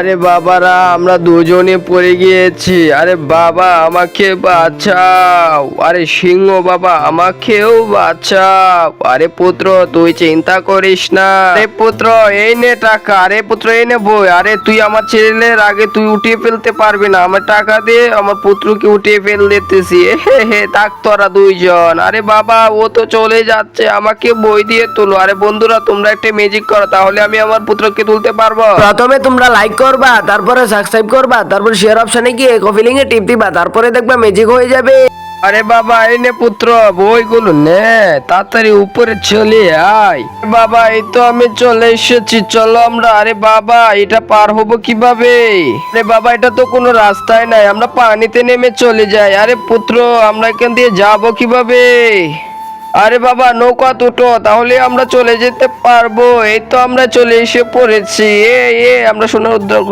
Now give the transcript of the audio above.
আরে বাবারা, আমরা দুজনে পড়ে গিয়েছি। আরে বাবা, আমাকে বাঁচাও। আরে সিংহ বাবা, আমাকেও বাঁচাও। আরে পুত্র, তুই চিন্তা করিস না। আরে পুত্র, এই নে টাকা। আরে পুত্র, এই নে বই। আরে তুই আমার ছেলের আগে তুই উঠিয়ে ফেলতে পারবি না। আমার টাকা দিয়ে আমার পুত্রকে উঠিয়ে ফেল দিতেছি। হে হে, থাক তোরা দুইজন। আরে বাবা, ও তো চলে যাচ্ছে। আমাকে বই দিয়ে তুলো। আরে বন্ধুরা, তোমরা একটা ম্যাজিক করো, তাহলে আমি আমার পুত্রকে তুলতে পারব। প্রথমে তোমরা লাইক করবা, তারপরে সাবস্ক্রাইব করবা, তারপর শেয়ার অপশনে গিয়ে কপি লিঙ্কে টিপ দিবা, তারপরে দেখবা ম্যাজিক হয়ে যাবে। আরে বাবা, এই নে পুত্র, বইগুলো নে, তাড়াতাড়ি উপরে চলে আয়। বাবা, এই তো আমি চলে এসেছি, চলো আমরা। আরে বাবা, এটা পার হব কীভাবে? আরে বাবা, এটা তো কোনো রাস্তায় নাই, আমরা পানিতে নেমে চলে যাই। আরে পুত্র, আমরা এখান দিয়ে যাব কীভাবে? আরে বাবা, নৌকা দুটো, তাহলে আমরা চলে যেতে পারব। এই তো আমরা চলে এসে পড়েছি। এ এ, আমরা সোনার উদ্ধার